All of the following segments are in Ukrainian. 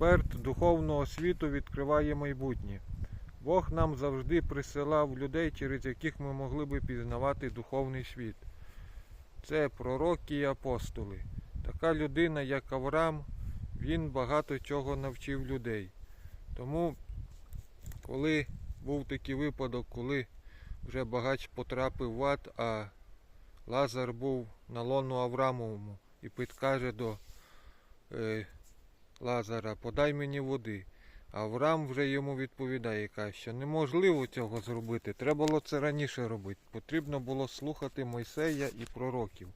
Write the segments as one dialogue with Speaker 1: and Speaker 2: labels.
Speaker 1: Експерт духовного світу відкриває майбутнє. Бог нам завжди присилав людей, через яких ми могли би пізнавати духовний світ. Це пророки і апостоли. Така людина, як Авраам, він багато чого навчив людей. Тому, коли був такий випадок, коли вже багач потрапив в ад, а Лазар був на лону Аврамовому і підкаже до е, Лазара, подай мені води. Авраам вже йому відповідає, каже, що неможливо цього зробити. Треба було це раніше робити. Потрібно було слухати Мойсея і пророків.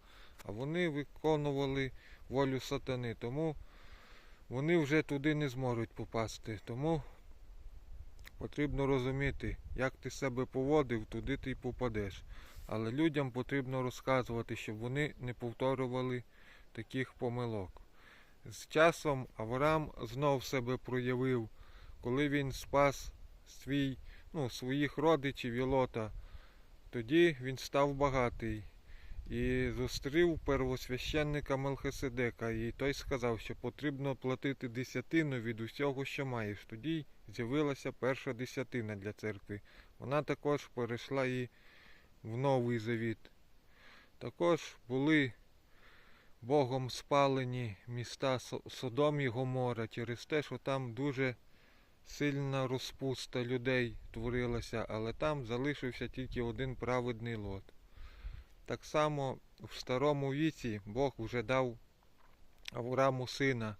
Speaker 1: А вони виконували волю сатани, тому вони вже туди не зможуть попасти. Тому потрібно розуміти, як ти себе поводив, туди ти й попадеш. Але людям потрібно розказувати, щоб вони не повторювали таких помилок. З часом Авраам знов себе проявив, коли він спас свій, ну, своїх родичів і лота. Тоді він став багатий і зустрів первосвященника Мелхиседека. І той сказав, що потрібно платити десятину від усього, що маєш. Тоді з'явилася перша десятина для церкви. Вона також перейшла і в Новий Завіт. Також були Богом спалені міста Содом і Гомора через те, що там дуже сильна розпуста людей творилася, але там залишився тільки один праведний лот. Так само в старому віці Бог вже дав Аврааму сина,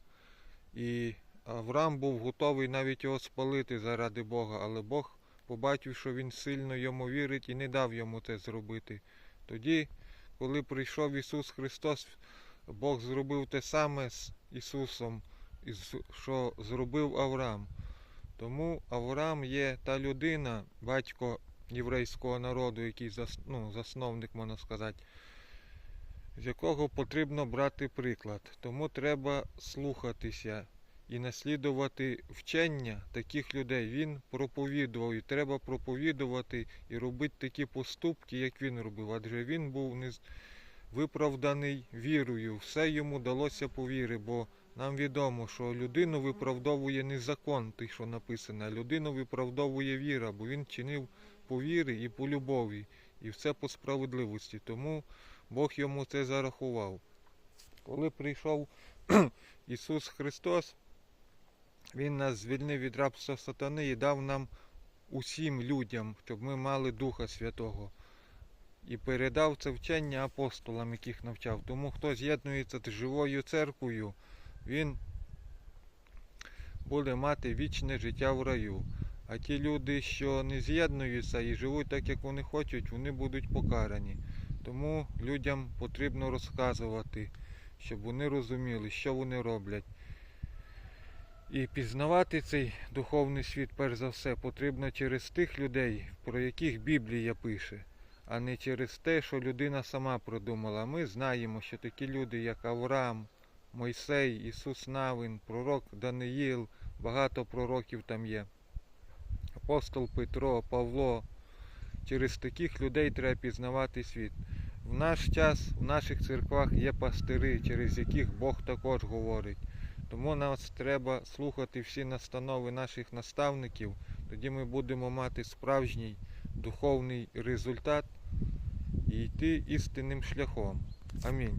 Speaker 1: і Авраам був готовий навіть його спалити заради Бога, але Бог побачив, що він сильно йому вірить і не дав йому це зробити. Тоді, коли прийшов Ісус Христос, Бог зробив те саме з Ісусом, що зробив Авраам. Тому Авраам є та людина, батько єврейського народу, який зас, ну, засновник, можна сказати, з якого потрібно брати приклад. Тому треба слухатися і наслідувати вчення таких людей. Він проповідував, і треба проповідувати і робити такі поступки, як він робив. Адже він був не виправданий вірою. Все йому далося по вірі, бо нам відомо, що людину виправдовує не закон, той, що написано, а людину виправдовує віра, бо він чинив по вірі і по любові, і все по справедливості. Тому Бог йому це зарахував. Коли прийшов Ісус Христос, Він нас звільнив від рабства сатани і дав нам усім людям, щоб ми мали Духа Святого. І передав це вчення апостолам, яких навчав. Тому хто з'єднується з живою церквою, він буде мати вічне життя в раю. А ті люди, що не з'єднуються і живуть так, як вони хочуть, вони будуть покарані. Тому людям потрібно розказувати, щоб вони розуміли, що вони роблять. І пізнавати цей духовний світ, перш за все, потрібно через тих людей, про яких Біблія пише, а не через те, що людина сама продумала. Ми знаємо, що такі люди, як Авраам, Мойсей, Ісус Навин, пророк Даниїл, багато пророків там є. Апостол Петро, Павло. Через таких людей треба пізнавати світ. В наш час в наших церквах є пастири, через яких Бог також говорить. Тому нас треба слухати всі настанови наших наставників, тоді ми будемо мати справжній духовний результат і йти істинним шляхом. Амінь.